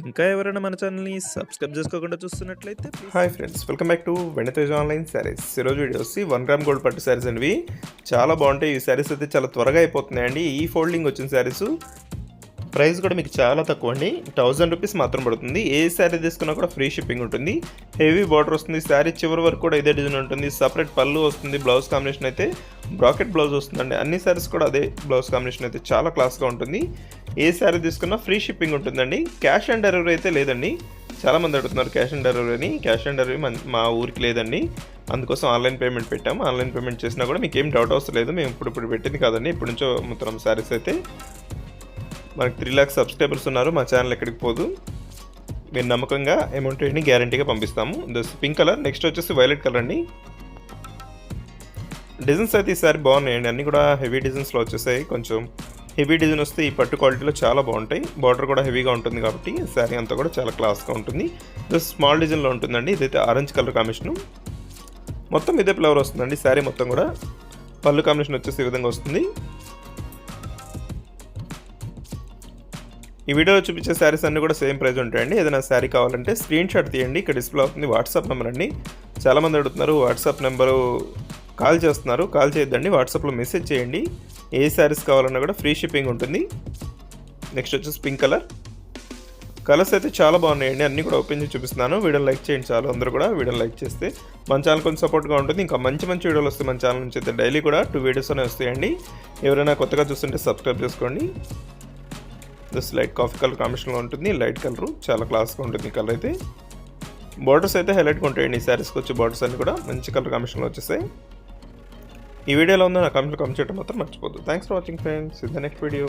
ఇంకా ఎవరైనా మన ఛానల్ని సబ్స్క్రైబ్ చేసుకోకుండా చూస్తున్నట్లయితే hi friends welcome back to Vendatej online saris ఈరోజు వీడియో వచ్చి వన్ గ్రామ్ గోల్డ్ పట్టు శారీస్ అనేవి చాలా బాగుంటాయి. ఈ శారీస్ అయితే చాలా త్వరగా అయిపోతున్నాయండి. ఈ ఫోల్డింగ్ వచ్చిన శారీస్ ప్రైస్ కూడా మీకు చాలా తక్కువ అండి. థౌజండ్ రూపీస్ మాత్రం పడుతుంది. ఏ శారీ తీసుకున్నా కూడా ఫ్రీ షిప్పింగ్ ఉంటుంది. హెవీ బార్డర్ వస్తుంది. శారీ చివరి వరకు కూడా ఇదే డిజైన్ ఉంటుంది. సపరేట్ పళ్ళు వస్తుంది. బ్లౌజ్ కాంబినేషన్ అయితే బ్రాకెట్ బ్లౌజ్ వస్తుందండి. అన్ని శారీస్ కూడా అదే బ్లౌజ్ కాంబినేషన్ అయితే చాలా క్లాస్గా ఉంటుంది. ఏ శారీ తీసుకున్నా ఫ్రీ షిప్పింగ్ ఉంటుందండి. క్యాష్ ఆన్ డెలివరీ అయితే లేదండి. చాలా మంది అడుగుతున్నారు క్యాష్ ఆన్ డెలివరీ అని. క్యాష్ ఆన్ డెలివరీ మా ఊరికి లేదండి. అందుకోసం ఆన్లైన్ పేమెంట్ పెట్టాము ఆన్లైన్ పేమెంట్ చేసినా కూడా మీకు ఏం డౌట్ అవసరం లేదు. మేము ఇప్పుడు ఇప్పుడు పెట్టింది కాదండి. ఇప్పటి నుంచో అమ్ముతున్నాం శారీస్ అయితే మనకి త్రీ ల్యాక్స్ సబ్స్క్రైబర్స్ ఉన్నారు. మా ఛానల్ ఎక్కడికి పోదు. మీరు నమ్మకంగా అమౌంట్ ఏంటి గ్యారంటీగా పంపిస్తాము. దస్ పింక్ కలర్ నెక్స్ట్ వచ్చేసి వైలెట్ కలర్ అండి. డిజైన్స్ అయితే ఈసారి బాగున్నాయండి. అన్నీ కూడా హెవీ డిజైన్స్లో వచ్చేసాయి. కొంచెం హెవీ డిజైన్ వస్తే ఈ పట్టు క్వాలిటీలో చాలా బాగుంటాయి. బార్డర్ కూడా హెవీగా ఉంటుంది కాబట్టి శారీ అంతా కూడా చాలా క్లాస్గా ఉంటుంది. ఇది స్మాల్ డిజైన్లో ఉంటుందండి. ఇదైతే ఆరెంజ్ కలర్ కాంబినేషను. మొత్తం ఇదే ఫ్లవర్ వస్తుందండి. శారీ మొత్తం కూడా పళ్ళు కాంబినేషన్ వచ్చేసి ఈ విధంగా వస్తుంది. ఈ వీడియోలో చూపించే శారీస్ అన్నీ కూడా సేమ్ ప్రైస్ ఉంటాయండి. ఏదైనా శారీ కావాలంటే స్క్రీన్ షాట్ తీయండి. ఇక్కడ డిస్ప్లే అవుతుంది వాట్సాప్ నెంబర్ అండి. చాలామంది అడుగుతున్నారు వాట్సాప్ నెంబరు కాల్ చేస్తున్నారు. కాల్ చేయొద్దండి. వాట్సాప్లో మెసేజ్ చేయండి. ఏ శారీస్ కావాలన్నా కూడా ఫ్రీ షిప్పింగ్ ఉంటుంది. నెక్స్ట్ వచ్చేసి పింక్ కలర్. కలర్స్ అయితే చాలా బాగున్నాయండి. అన్నీ కూడా ఓపెన్ చేసి చూపిస్తున్నాను. వీడియో లైక్ చేయండి చాలా అందరూ కూడా. వీడియో లైక్ చేస్తే మన ఛానల్ కొంచెం సపోర్ట్గా ఉంటుంది. ఇంకా మంచి మంచి వీడియోలు వస్తాయి మన ఛానల్ నుంచి అయితే డైలీ కూడా టూ వీడియోస్ అనే వస్తాయండి. ఎవరైనా కొత్తగా చూస్తుంటే సబ్స్క్రైబ్ చేసుకోండి. జస్ట్ లైట్ కాఫీ కలర్ కాంబినేషన్లో ఉంటుంది. Light colour. చాలా క్లాస్గా ఉంటుంది కలర్ అయితే. బార్డర్స్ అయితే హైలైట్గా ఉంటాయండి. ఈ శారీస్కి వచ్చే బార్డర్స్ అన్నీ కూడా మంచి కలర్ కాంబినేషన్లో వచ్చేసాయి ఈ వీడియోలో ఉందో నా కామెంట్లో కమెంట్ చేయడం మాత్రం మర్చిపోద్దు thanks for watching friends in the next video